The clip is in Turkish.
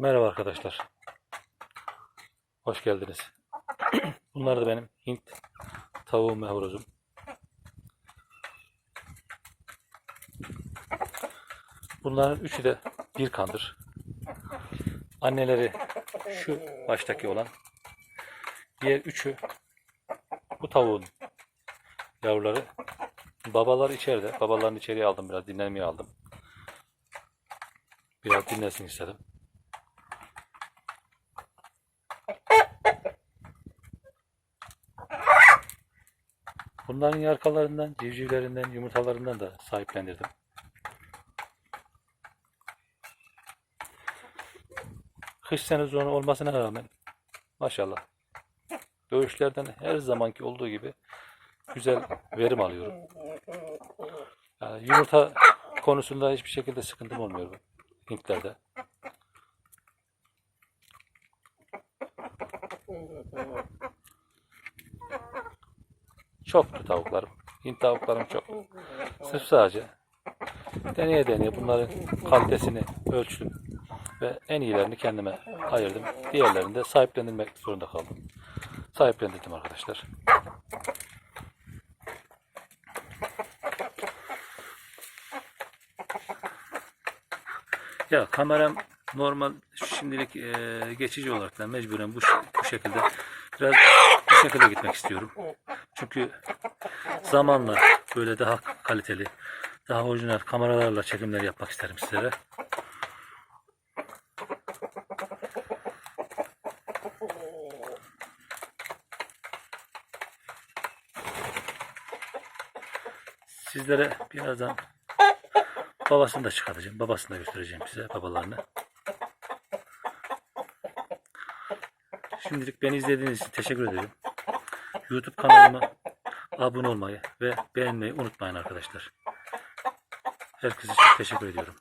Merhaba arkadaşlar. Hoş geldiniz. Bunlar da benim Hint tavuğum ve horozum. Bunların üçü de bir kandır. Anneleri şu baştaki olan. Diğer üçü bu tavuğun yavruları. Babalar içeride. Babalarını içeriye aldım biraz dinlenmeye aldım. Biraz dinlensin istedim. Bunların yarkalarından, civcivlerinden, yumurtalarından da sahiplendirdim. Kış sezonu olmasına rağmen maşallah dövüşlerden her zamanki olduğu gibi güzel verim alıyorum. Yani yumurta konusunda hiçbir şekilde sıkıntım olmuyor bu Hintlerde. Çoktu tavuklarım. Hint tavuklarım çok. Sırf sadece deneye deneye bunların kalitesini ölçtüm ve en iyilerini kendime ayırdım. Diğerlerini de sahiplendirmek zorunda kaldım. Sahiplendirdim arkadaşlar. Ya kameram normal şimdilik eee, geçici olarak da mecburen bu, bu şekilde biraz şekilde gitmek istiyorum. Çünkü zamanla böyle daha kaliteli, daha orijinal kameralarla çekimler yapmak isterim sizlere. Sizlere birazdan babasını da çıkartacağım. Babasını da göstereceğim size babalarını. Şimdilik beni izlediğiniz için teşekkür ederim. YouTube kanalıma abone olmayı ve beğenmeyi unutmayın arkadaşlar. Herkese çok teşekkür ediyorum.